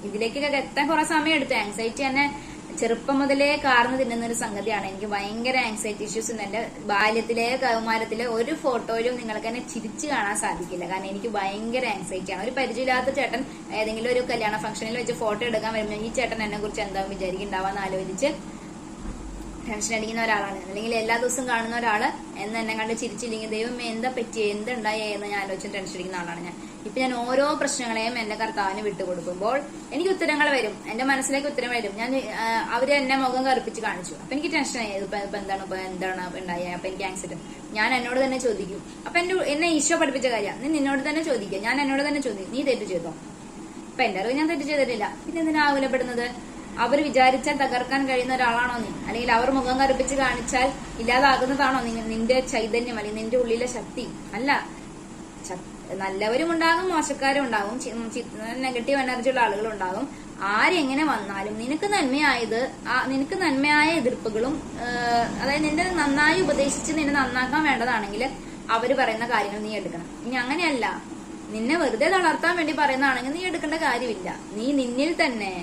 ഇതിലേക്കൊക്കെ എത്താൻ കുറെ സമയം എടുത്തു ആങ്സൈറ്റി എന്നെ ചെറുപ്പം മുതലേ കാർന്ന് തിന്നുന്ന ഒരു സംഗതിയാണ്. എനിക്ക് ഭയങ്കര ആങ്സൈറ്റി ഇഷ്യൂസ് ഉണ്ട്. എന്റെ ബാല്യത്തിലെ കൗമാരത്തിലെ ഒരു ഫോട്ടോയിലും നിങ്ങൾക്ക് എന്നെ ചിരിച്ചു കാണാൻ സാധിക്കില്ല. കാരണം എനിക്ക് ഭയങ്കര ആങ്സൈറ്റി ആണ്. ഒരു പരിചയമില്ലാത്ത ചേട്ടൻ ഏതെങ്കിലും ഒരു കല്യാണ ഫംഗ്ഷനിൽ വെച്ച് ഫോട്ടോ എടുക്കാൻ വരുമ്പോൾ ഈ ചേട്ടൻ എന്നെ കുറിച്ച് എന്താ വിചാരിക്കുന്നുണ്ടാവാന്ന് ആലോചിച്ച് ടെൻഷൻ അടിക്കുന്ന ഒരാളാണ്. അല്ലെങ്കിൽ എല്ലാ ദിവസവും കാണുന്ന ഒരാൾ എന്ന് എന്നെ കണ്ട് ചിരിച്ചില്ലെങ്കിൽ ദൈവമേ എന്താ പറ്റിയേ? എന്തുണ്ടായി എന്ന് ഞാൻ ആലോചിച്ച് ടെൻഷൻ അടിക്കുന്ന ആളാണ് ഞാൻ. ഇപ്പൊ ഞാൻ ഓരോ പ്രശ്നങ്ങളെയും എന്റെ കർത്താവിന് വിട്ടുകൊടുക്കുമ്പോൾ എനിക്ക് ഉത്തരങ്ങൾ വരും. എന്റെ മനസ്സിലേക്ക് ഉത്തരം വരും. ഞാൻ അവർ എന്നെ മുഖം കറുപ്പിച്ച് കാണിച്ചു. അപ്പൊ എനിക്ക് ടെൻഷനായി ഇപ്പൊ എന്താണ് ഇപ്പൊ എന്താണ് ഉണ്ടായ? അപ്പൊ എനിക്ക് ആക്സിഡന്റ് ഞാൻ എന്നോട് തന്നെ ചോദിക്കും. അപ്പൊ എന്റെ എന്നെ ഈശോ പഠിപ്പിച്ച കാര്യം നീ നിന്നോട് തന്നെ ചോദിക്കുക. ഞാൻ എന്നോട് തന്നെ ചോദിക്കും. നീ തെറ്റ് ചെയ്തോ? അപ്പൊ എന്റെ അറിവ് ഞാൻ തെറ്റ് ചെയ്തിട്ടില്ല. പിന്നെ എന്തിനാ ആകുലപ്പെടുന്നത്? അവർ വിചാരിച്ചാൽ തകർക്കാൻ കഴിയുന്ന ഒരാളാണോ നീ? അല്ലെങ്കിൽ അവർ മുഖം കറുപ്പിച്ച് കാണിച്ചാൽ ഇല്ലാതാകുന്നതാണോ നിന്റെ ചൈതന്യം അല്ലെങ്കിൽ നിന്റെ ഉള്ളിലെ ശക്തി? അല്ല. നല്ലവരും ഉണ്ടാകും മോശക്കാരും ഉണ്ടാകും നെഗറ്റീവ് എനർജി ഉള്ള ആളുകൾ ഉണ്ടാകും. ആരെങ്ങനെ വന്നാലും നിനക്ക് നന്മയായത് നിനക്ക് നന്മയായ എതിർപ്പുകളും അതായത് നിന്റെ നന്നായി ഉപദേശിച്ച് നിന്നെ നന്നാക്കാൻ വേണ്ടതാണെങ്കിൽ അവർ പറയുന്ന കാര്യങ്ങൾ നീ എടുക്കണം. ഇനി അങ്ങനെയല്ല. നിന്നെ വെറുതെ തളർത്താൻ വേണ്ടി പറയുന്നതാണെങ്കിൽ നീ എടുക്കേണ്ട കാര്യമില്ല. നീ നിന്നിൽ തന്നെ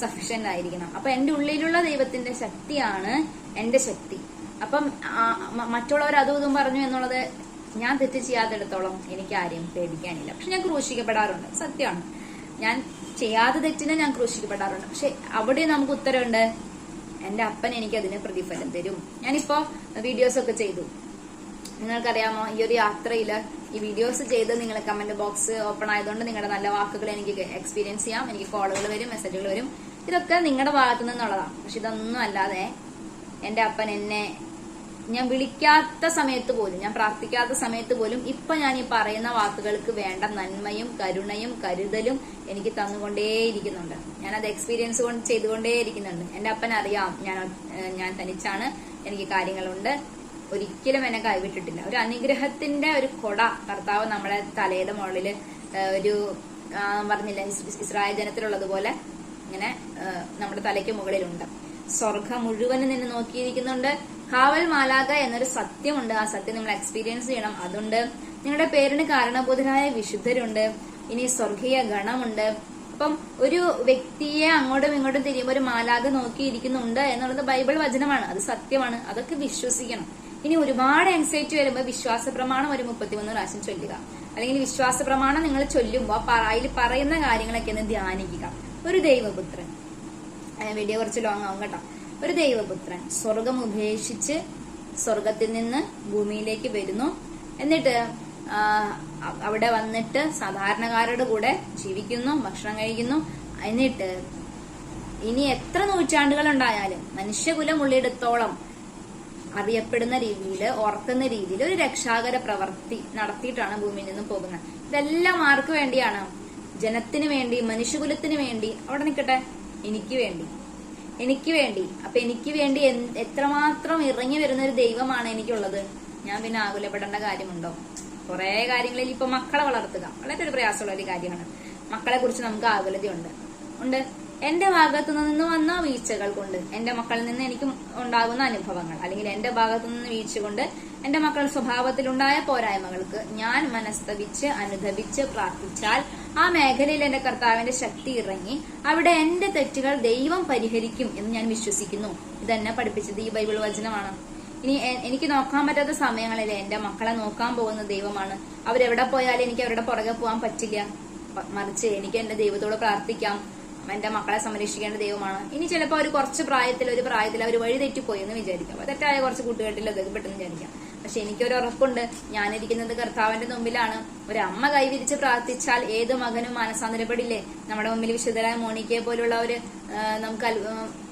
സഫിഷ്യന്റ് ആയിരിക്കണം. അപ്പൊ എന്റെ ഉള്ളിലുള്ള ദൈവത്തിന്റെ ശക്തിയാണ് എന്റെ ശക്തി. അപ്പം മറ്റുള്ളവർ അതും ഇതും പറഞ്ഞു എന്നുള്ളത് ഞാൻ തെറ്റ് ചെയ്യാത്തിടത്തോളം എനിക്ക് ആരെയും പേടിക്കാനില്ല. പക്ഷെ ഞാൻ ക്രൂശിക്കപ്പെടാറുണ്ട്. സത്യമാണ്. ഞാൻ ചെയ്യാതെ തെറ്റിനെ ഞാൻ ക്രൂശിക്കപ്പെടാറുണ്ട്. പക്ഷെ അവിടെ നമുക്ക് ഉത്തരവുണ്ട്. എന്റെ അപ്പൻ എനിക്ക് അതിന് പ്രതിഫലം തരും. ഞാനിപ്പോ വീഡിയോസ് ഒക്കെ ചെയ്തു. നിങ്ങൾക്കറിയാമോ ഈ ഒരു യാത്രയിൽ ഈ വീഡിയോസ് ചെയ്ത് നിങ്ങൾ കമന്റ് ബോക്സ് ഓപ്പൺ ആയതുകൊണ്ട് നിങ്ങളുടെ നല്ല വാക്കുകൾ എനിക്ക് എക്സ്പീരിയൻസ് ചെയ്യാം. എനിക്ക് കോളുകൾ വരും മെസ്സേജുകൾ വരും. ഇതൊക്കെ നിങ്ങളുടെ ഭാഗത്തു നിന്നുള്ളതാണ് പക്ഷെ ഇതൊന്നും അല്ലാതെ എന്റെ അപ്പൻ എന്നെ ഞാൻ വിളിക്കാത്ത സമയത്ത് പോലും ഞാൻ പ്രാർത്ഥിക്കാത്ത സമയത്ത് പോലും ഇപ്പൊ ഞാൻ ഈ പറയുന്ന വാക്കുകൾക്ക് വേണ്ട നന്മയും കരുണയും കരുതലും എനിക്ക് തന്നുകൊണ്ടേയിരിക്കുന്നുണ്ട്. ഞാൻ അത് എക്സ്പീരിയൻസ് കൊണ്ട് ചെയ്തുകൊണ്ടേയിരിക്കുന്നുണ്ട്. എന്റെ അപ്പൻ അറിയാം ഞാൻ ഞാൻ തനിച്ചാണ് എനിക്ക് കാര്യങ്ങളുണ്ട്. ഒരിക്കലും എന്നെ കൈവിട്ടിട്ടില്ല. ഒരു അനുഗ്രഹത്തിന്റെ ഒരു കൊട കർത്താവ് നമ്മുടെ തലയുടെ മുകളിൽ ഒരു പറഞ്ഞില്ല ഇസ്രായേൽ ജനത്തിലുള്ളതുപോലെ ഇങ്ങനെ നമ്മുടെ തലയ്ക്ക് മുകളിലുണ്ട്. സ്വർഗം മുഴുവനും നിന്നെ നോക്കിയിരിക്കുന്നുണ്ട്. കാവൽ മാലാക എന്നൊരു സത്യമുണ്ട്. ആ സത്യം നമ്മൾ എക്സ്പീരിയൻസ് ചെയ്യണം. അതുണ്ട്. നിങ്ങളുടെ പേരിന് കാരണബോധരായ വിശുദ്ധരുണ്ട്. ഇനി സ്വർഗീയ ഗണമുണ്ട്. അപ്പം ഒരു വ്യക്തിയെ അങ്ങോട്ടും ഇങ്ങോട്ടും തിരിയുമ്പോൾ ഒരു മാലാക നോക്കിയിരിക്കുന്നുണ്ട് എന്നുള്ളത് ബൈബിൾ വചനമാണ്. അത് സത്യമാണ്. അതൊക്കെ വിശ്വസിക്കണം. ഇനി ഒരുപാട് എൻസൈറ്റി വരുമ്പോൾ വിശ്വാസ പ്രമാണം ഒരു മുപ്പത്തിമൂന്ന് പ്രാവശ്യം ചൊല്ലുക. അല്ലെങ്കിൽ വിശ്വാസ പ്രമാണം നിങ്ങൾ ചൊല്ലുമ്പോൾ അതിൽ പറയുന്ന കാര്യങ്ങളൊക്കെ ഒന്ന് ധ്യാനിക്കുക. ഒരു ദൈവപുത്രൻ. വീഡിയോ കുറച്ച് ലോങ് ആവും കേട്ടോ. ഒരു ദൈവപുത്രൻ സ്വർഗം ഉപേക്ഷിച്ച് സ്വർഗത്തിൽ നിന്ന് ഭൂമിയിലേക്ക് വരുന്നു. എന്നിട്ട് അവിടെ വന്നിട്ട് സാധാരണക്കാരുടെ കൂടെ ജീവിക്കുന്നു ഭക്ഷണം കഴിക്കുന്നു. എന്നിട്ട് ഇനി എത്ര നൂറ്റാണ്ടുകൾ ഉണ്ടായാലും മനുഷ്യകുലം ഉള്ളിടത്തോളം അറിയപ്പെടുന്ന രീതിയിൽ ഓർക്കുന്ന രീതിയിൽ ഒരു രക്ഷാകര പ്രവൃത്തി നടത്തിയിട്ടാണ് ഭൂമിയിൽ നിന്ന് പോകുന്നത്. ഇതെല്ലാം ആർക്ക് വേണ്ടിയാണ്? ജനത്തിന് വേണ്ടി മനുഷ്യകുലത്തിന് വേണ്ടി അവിടെ നിൽക്കട്ടെ. എനിക്ക് വേണ്ടി. എനിക്ക് വേണ്ടി. അപ്പൊ എനിക്ക് വേണ്ടി എത്രമാത്രം ഇറങ്ങി വരുന്ന ഒരു ദൈവമാണ് എനിക്കുള്ളത്. ഞാൻ പിന്നെ ആകുലപ്പെടേണ്ട കാര്യമുണ്ടോ? കുറെ കാര്യങ്ങളിൽ ഇപ്പൊ മക്കളെ വളർത്തുക. വളരെ ഒരു പ്രയാസമുള്ള ഒരു കാര്യമാണ്. മക്കളെ കുറിച്ച് നമുക്ക് ആകുലതയുണ്ട്. ഉണ്ട്? എന്റെ ഭാഗത്തു നിന്ന് വന്ന വീഴ്ചകൾ കൊണ്ട് എന്റെ മക്കളിൽ നിന്ന് എനിക്ക് ഉണ്ടാകുന്ന അനുഭവങ്ങൾ. അല്ലെങ്കിൽ എന്റെ ഭാഗത്തു നിന്ന് വീഴ്ച കൊണ്ട് എന്റെ മക്കൾ സ്വഭാവത്തിലുണ്ടായ പോരായ്മകൾക്ക് ഞാൻ മനസ്തപിച്ച് അനുധപിച്ച് പ്രാർത്ഥിച്ചാൽ ആ മേഖലയിൽ എന്റെ കർത്താവിന്റെ ശക്തി ഇറങ്ങി അവിടെ എന്റെ തെറ്റുകൾ ദൈവം പരിഹരിക്കും എന്ന് ഞാൻ വിശ്വസിക്കുന്നു. ഇതെന്നെ പഠിപ്പിച്ചത് ഈ ബൈബിൾ വചനമാണ്. ഇനി എനിക്ക് നോക്കാൻ പറ്റാത്ത സമയങ്ങളിൽ എന്റെ മക്കളെ നോക്കാൻ പോകുന്ന ദൈവമാണ്. അവരെവിടെ പോയാലും എനിക്ക് അവരുടെ പുറകെ പോകാൻ പറ്റില്ല. മറിച്ച് എനിക്ക് എന്റെ ദൈവത്തോട് പ്രാർത്ഥിക്കാം. എന്റെ മക്കളെ സംരക്ഷിക്കേണ്ട ദൈവമാണ്. ഇനി ചിലപ്പോൾ അവർ കുറച്ച് പ്രായത്തിൽ ഒരു പ്രായത്തിൽ അവർ വഴി തെറ്റിപ്പോയി എന്ന് വിചാരിക്കാം. തെറ്റായ കുറച്ച് കൂട്ടുകെട്ടിൽ അതൊക്കെ പെട്ടെന്ന് വിചാരിക്കാം. പക്ഷെ എനിക്കൊരു ഉറപ്പുണ്ട്. ഞാനിരിക്കുന്നത് കർത്താവിന്റെ മുമ്പിലാണ്. ഒരു അമ്മ കൈവിരിച്ച് പ്രാർത്ഥിച്ചാൽ ഏത് മകനും മാനസാന്തരപ്പെടില്ലേ നമ്മുടെ മുമ്പിൽ വിശുദ്ധരായ മോണിക്കയെ ഒരു നമുക്ക്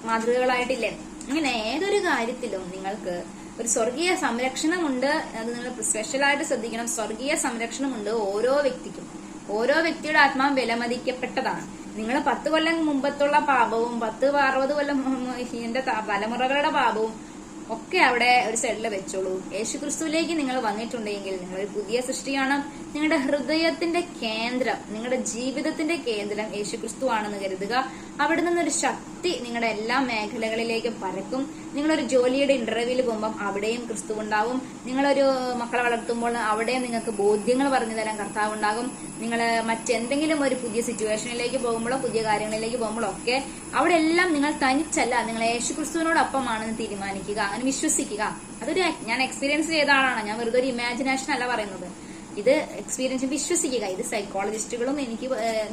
മാതൃകകളായിട്ടില്ലേ? അങ്ങനെ ഏതൊരു കാര്യത്തിലും നിങ്ങൾക്ക് ഒരു സ്വർഗീയ സംരക്ഷണമുണ്ട്. അത് നിങ്ങൾ സ്പെഷ്യലായിട്ട് ശ്രദ്ധിക്കണം. സ്വർഗീയ സംരക്ഷണമുണ്ട് ഓരോ വ്യക്തിക്കും. ഓരോ വ്യക്തിയുടെ ആത്മാവ് വിലമതിക്കപ്പെട്ടതാണ് നിങ്ങൾ പത്ത് കൊല്ലം മുമ്പത്തുള്ള പാപവും പത്ത് അറുപത് കൊല്ലം എന്റെ തലമുറകളുടെ പാപവും ഒക്കെ അവിടെ ഒരു സൈഡിൽ വെച്ചോളൂ. യേശു ക്രിസ്തുവിലേക്ക് നിങ്ങൾ വന്നിട്ടുണ്ടെങ്കിൽ നിങ്ങൾ പുതിയ സൃഷ്ടിയാണ്. നിങ്ങളുടെ ഹൃദയത്തിന്റെ കേന്ദ്രം നിങ്ങളുടെ ജീവിതത്തിന്റെ കേന്ദ്രം യേശു ക്രിസ്തു ആണെന്ന് കരുതുക. അവിടെ നിന്നൊരു ശക്തി നിങ്ങളുടെ എല്ലാ മേഖലകളിലേക്കും പരക്കും. നിങ്ങളൊരു ജോലിയുടെ ഇന്റർവ്യൂവിൽ പോകുമ്പോൾ അവിടെയും ക്രിസ്തു ഉണ്ടാവും. നിങ്ങളൊരു മക്കളെ വളർത്തുമ്പോൾ അവിടെയും നിങ്ങൾക്ക് ബോധ്യങ്ങൾ പറഞ്ഞു തരാൻ കർത്താവ് ഉണ്ടാകും. നിങ്ങൾ മറ്റെന്തെങ്കിലും ഒരു പുതിയ സിറ്റുവേഷനിലേക്ക് പോകുമ്പോഴോ പുതിയ കാര്യങ്ങളിലേക്ക് പോകുമ്പോഴോ ഒക്കെ അവിടെ എല്ലാം നിങ്ങൾ തനിച്ചല്ല നിങ്ങൾ യേശു ക്രിസ്തുവിനോടൊപ്പമാണെന്ന് തീരുമാനിക്കുക അങ്ങനെ വിശ്വസിക്കുക. അതൊരു ഞാൻ എക്സ്പീരിയൻസ് ചെയ്ത ആളാണ്. ഞാൻ വെറുതെ ഒരു ഇമാജിനേഷൻ അല്ല പറയുന്നത്. ഇത് എക്സ്പീരിയൻസ് വിശ്വസിക്കുക. ഇത് സൈക്കോളജിസ്റ്റുകളും എനിക്ക്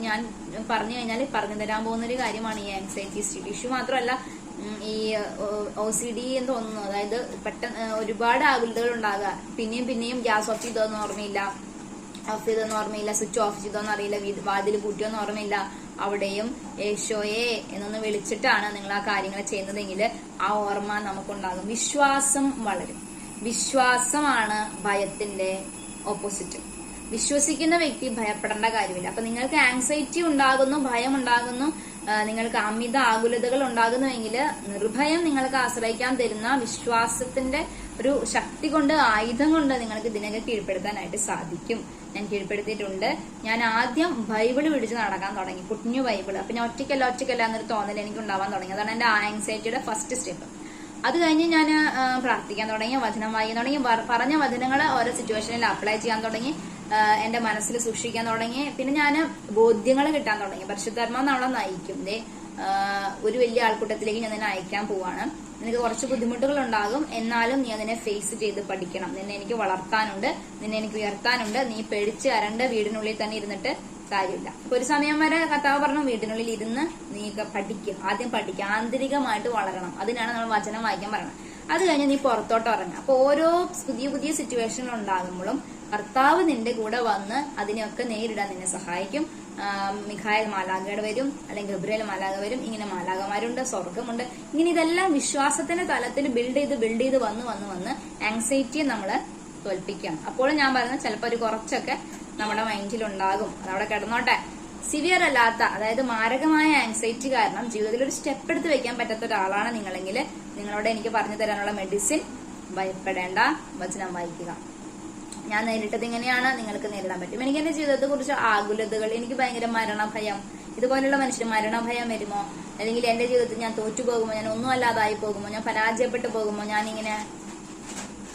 ഞാൻ പറഞ്ഞു കഴിഞ്ഞാൽ പറഞ്ഞു തരാൻ പോകുന്ന ഒരു കാര്യമാണ് ഈ ആൻസൈറ്റി ഇഷ്യൂ മാത്രമല്ല ഈ ഒ സി ഡി എന്ന് തോന്നുന്നു. അതായത് പെട്ടെന്ന് ഒരുപാട് ആകുലതകൾ ഉണ്ടാകുക പിന്നെയും പിന്നെയും ഗ്യാസ് ഓഫ് ചെയ്തോന്ന് ഓർമ്മയില്ല. ഓഫ് ചെയ്തോന്ന് ഓർമ്മയില്ല. സ്വിച്ച് ഓഫ് ചെയ്തോന്ന് അറിയില്ല. വാതിൽ കൂട്ടിയോന്ന് ഓർമ്മയില്ല. അവിടെയും യേശോയെ എന്നൊന്ന് വിളിച്ചിട്ടാണ് നിങ്ങൾ ആ കാര്യങ്ങൾ ചെയ്യുന്നതെങ്കിൽ ആ ഓർമ്മ നമുക്കുണ്ടാകും. വിശ്വാസം വളരും. വിശ്വാസമാണ് ഭയത്തിന്റെ ഓപ്പോസിറ്റ് വിശ്വസിക്കുന്ന വ്യക്തി ഭയപ്പെടേണ്ട കാര്യമില്ല. അപ്പൊ നിങ്ങൾക്ക് ആങ്സൈറ്റി ഉണ്ടാകുന്നു ഭയം ഉണ്ടാകുന്നു നിങ്ങൾക്ക് അമിത ആകുലതകൾ ഉണ്ടാകുന്നുവെങ്കിൽ നിർഭയം നിങ്ങൾക്ക് ആശ്രയിക്കാൻ തരുന്ന വിശ്വാസത്തിന്റെ ഒരു ശക്തി കൊണ്ട് ആയുധം കൊണ്ട് നിങ്ങൾക്ക് ഇതിനൊക്കെ കീഴ്പ്പെടുത്താനായിട്ട് സാധിക്കും. ഞാൻ കീഴ്പ്പെടുത്തിയിട്ടുണ്ട്. ഞാൻ ആദ്യം ബൈബിൾ പിടിച്ച് നടക്കാൻ തുടങ്ങി. കുഞ്ഞു ബൈബിൾ. അപ്പൊ ഞാൻ ഒറ്റയ്ക്കല്ല ഒറ്റയ്ക്കല്ല എന്നൊരു തോന്നൽ എനിക്ക് ഉണ്ടാവാൻ തുടങ്ങി. അതാണ് എന്റെ ആങ്സൈറ്റിയുടെ ഫസ്റ്റ് സ്റ്റെപ്പ് അത് കഴിഞ്ഞ് ഞാൻ പ്രാർത്ഥിക്കാൻ തുടങ്ങി വചനം വായിക്കാൻ തുടങ്ങി പറഞ്ഞ വചനങ്ങൾ ഓരോ സിറ്റുവേഷനിൽ അപ്ലൈ ചെയ്യാൻ തുടങ്ങി എന്റെ മനസ്സിൽ സൂക്ഷിക്കാൻ തുടങ്ങി. പിന്നെ ഞാൻ ബോധ്യങ്ങൾ കിട്ടാൻ തുടങ്ങി. പരിശുദ്ധർമ്മ നമ്മളെ നയിക്കും. ദേ ഒരു വലിയ ആൾക്കൂട്ടത്തിലേക്ക് ഞാൻ നിന്നെ അയക്കാൻ പോവാണ്. നിനക്ക് കുറച്ച് ബുദ്ധിമുട്ടുകൾ ഉണ്ടാകും എന്നാലും നീ അതിനെ ഫേസ് ചെയ്ത് പഠിക്കണം. നിന്നെ എനിക്ക് വളർത്താനുണ്ട്. നിന്നെ എനിക്ക് ഉയർത്താനുണ്ട്. നീ പേടിച്ച് അരണ്ട് വീടിനുള്ളിൽ തന്നെ ഇരുന്നിട്ട് കാര്യമില്ല. ഒരു സമയം വരെ കർത്താവ് പറഞ്ഞു വീട്ടിനുള്ളിൽ ഇരുന്ന് നീ പഠിക്കും. ആദ്യം പഠിക്കുക ആന്തരികമായിട്ട് വളരണം. അതിനാണ് നമ്മൾ വചനം വായിക്കാൻ പറയുന്നത്. അത് കഴിഞ്ഞ് നീ പുറത്തോട്ട് ഇറങ്ങുക അപ്പൊ ഓരോ പുതിയ പുതിയ സിറ്റുവേഷനുകൾ ഉണ്ടാകുമ്പോഴും കർത്താവ് നിന്റെ കൂടെ വന്ന് അതിനെയൊക്കെ നേരിടാൻ നിന്നെ സഹായിക്കും. മിഖായൽ മാലാഖയുടെ വരും അല്ലെങ്കിൽ ഗബ്രിയേൽ മാലാഖ വരും. ഇങ്ങനെ മാലാഖമാരുണ്ട് സ്വർഗമുണ്ട് ഇങ്ങനെ ഇതെല്ലാം വിശ്വാസത്തിന്റെ തലത്തിൽ ബിൽഡ് ചെയ്ത് ബിൽഡ് ചെയ്ത് വന്ന് വന്ന് വന്ന് ആങ്സൈറ്റിയെ നമ്മൾ തോൽപ്പിക്കാം അപ്പോൾ ഞാൻ പറയുന്നത് ചിലപ്പോൾ ഒരു കുറച്ചൊക്കെ നമ്മുടെ മൈൻഡിൽ ഉണ്ടാകും അതവിടെ കിടന്നോട്ടെ. സിവിയർ അല്ലാത്ത അതായത് മാരകമായ ആൻസൈറ്റി കാരണം ജീവിതത്തിൽ ഒരു സ്റ്റെപ്പ് എടുത്ത് വെക്കാൻ പറ്റാത്ത ഒരാളാണ് നിങ്ങളെങ്കിൽ നിങ്ങളോട് എനിക്ക് പറഞ്ഞു തരാനുള്ള മെഡിസിൻ ഭയപ്പെടേണ്ട. വചനം വായിക്കുക. ഞാൻ നേരിട്ടത് ഇങ്ങനെയാണ്. നിങ്ങൾക്ക് നേരിടാൻ പറ്റും. എനിക്ക് എന്റെ ജീവിതത്തെ കുറിച്ച് ആകുലതകൾ എനിക്ക് ഭയങ്കര മരണഭയം ഇതുപോലെയുള്ള മനുഷ്യർ മരണഭയം വരുമോ? അല്ലെങ്കിൽ എന്റെ ജീവിതത്തിൽ ഞാൻ തോറ്റു പോകുമോ ഞാൻ ഒന്നും അല്ലാതായി പോകുമോ? ഞാൻ പരാജയപ്പെട്ടു പോകുമോ? ഞാൻ ഇങ്ങനെ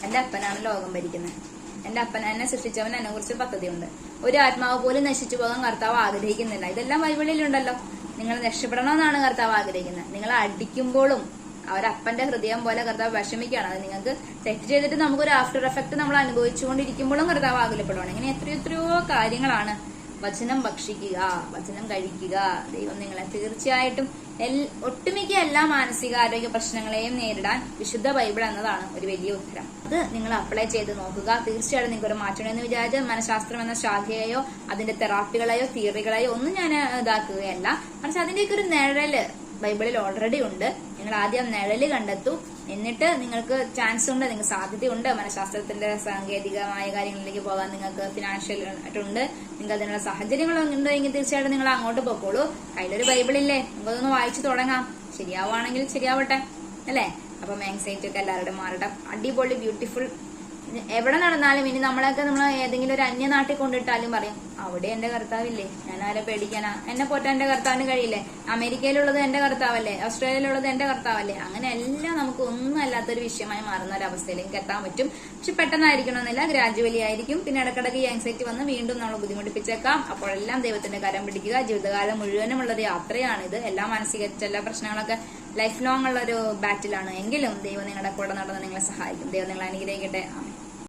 എന്റെ അപ്പനാണ് ലോകം ഭരിക്കുന്നത്. എന്റെ അപ്പൻ എന്നെ സൃഷ്ടിച്ചവൻ എന്നെ കുറിച്ച് പദ്ധതിയുണ്ട്. ഒരു ആത്മാവ് പോലും നശിച്ചു പോകാൻ കർത്താവ് ആഗ്രഹിക്കുന്നില്ല. ഇതെല്ലാം ബൈബിളിലുണ്ടല്ലോ നിങ്ങൾ രക്ഷപ്പെടണമെന്നാണ് കർത്താവ് ആഗ്രഹിക്കുന്നത്. നിങ്ങൾ അടിക്കുമ്പോഴും അവരപ്പന്റെ ഹൃദയം പോലെ കർത്താവ് വിഷമിക്കുകയാണ്. അത് നിങ്ങൾക്ക് തെറ്റ് ചെയ്തിട്ട് നമുക്കൊരു ആഫ്റ്റർ എഫക്ട് നമ്മൾ അനുഭവിച്ചുകൊണ്ടിരിക്കുമ്പോഴും കർത്താവ് ആകുലപ്പെടുവാണ്. ഇങ്ങനെ എത്രയോ എത്രയോ കാര്യങ്ങളാണ് വചനം ഭക്ഷിക്കുക വചനം കഴിക്കുക. ദൈവം നിങ്ങളെ തീർച്ചയായിട്ടും ഒട്ടുമിക്ക എല്ലാ മാനസികാരോഗ്യ പ്രശ്നങ്ങളെയും നേരിടാൻ വിശുദ്ധ ബൈബിൾ എന്നതാണ് ഒരു വലിയ ഉത്തരം. അത് നിങ്ങൾ അപ്ലൈ ചെയ്ത് നോക്കുക. തീർച്ചയായിട്ടും നിങ്ങൾക്ക് ഒരു മാറ്റം എന്ന് വിചാരിച്ച് മനഃശാസ്ത്രം എന്ന ശാഖയെയോ അതിന്റെ തെറാപ്പികളെയോ തിയറികളെയോ ഒന്നും ഞാൻ ഇതാക്കുകയല്ല. പക്ഷെ അതിന്റെയൊക്കെ ഒരു നിഴൽ ബൈബിളിൽ ഓൾറെഡി ഉണ്ട്. നിങ്ങൾ ആദ്യം നിഴൽ കണ്ടെത്തൂ. എന്നിട്ട് നിങ്ങൾക്ക് ചാൻസ് ഉണ്ട് നിങ്ങൾക്ക് സാധ്യതയുണ്ട്. മനഃശാസ്ത്രത്തിന്റെ സാങ്കേതികമായ കാര്യങ്ങളിലേക്ക് പോകാൻ നിങ്ങൾക്ക് ഫിനാൻഷ്യൽ ആയിട്ടുണ്ട്. നിങ്ങൾക്ക് അതിനുള്ള സാഹചര്യങ്ങൾ ഉണ്ടെങ്കിൽ തീർച്ചയായിട്ടും നിങ്ങൾ അങ്ങോട്ട് പോയിക്കോളൂ കയ്യിലൊരു ബൈബിളില്ലേ നമുക്കതൊന്ന് വായിച്ചു തുടങ്ങാം. ശരിയാവുകയാണെങ്കിൽ ശരിയാവട്ടെ. അല്ലേ? അപ്പം ആങ്സൈറ്റി ഒക്കെ എല്ലാവരുടെ മാറട്ടെ. അടിപൊളി ബ്യൂട്ടിഫുൾ എവിടെ നടന്നാലും ഇനി നമ്മളൊക്കെ നമ്മൾ ഏതെങ്കിലും ഒരു അന്യനാട്ടിൽ കൊണ്ടിട്ടാലും പറയും അവിടെ എന്റെ കർത്താവില്ലേ? ഞാൻ ആരെ പേടിക്കാനാ? എന്നെ പോറ്റാൻ എന്റെ കർത്താവിന് കഴിയില്ലേ? അമേരിക്കയിലുള്ളത് എന്റെ കർത്താവല്ലേ? ഓസ്ട്രേലിയയിലുള്ളത് എന്റെ കർത്താവല്ലേ? അങ്ങനെ എല്ലാം നമുക്ക് ഒന്നും അല്ലാത്തൊരു വിഷയമായി മാറുന്ന ഒരു അവസ്ഥയിലേക്ക് എത്താൻ പറ്റും. പക്ഷെ പെട്ടെന്നായിരിക്കണമെന്നില്ല ഗ്രാജുവലി ആയിരിക്കും. പിന്നെ ഇടക്കിടക്ക് ആൻസൈറ്റി വന്ന് വീണ്ടും നമ്മൾ ബുദ്ധിമുട്ടിപ്പിച്ചേക്കാം. അപ്പോഴെല്ലാം ദൈവത്തിന്റെ കരം പിടിക്കുക. ജീവിതകാലം മുഴുവനുമുള്ളത് യാത്രയാണിത്. എല്ലാ മാനസിക എല്ലാ പ്രശ്നങ്ങളൊക്കെ ലൈഫ് ലോങ് ഉള്ള ഒരു ബാറ്റിലാണ് എങ്കിലും ദൈവം നിങ്ങളുടെ കൂടെ നടന്ന് നിങ്ങളെ സഹായിക്കും. ദൈവം നിങ്ങളെ അനുഗ്രഹിക്കട്ടെ. ആമേൻ.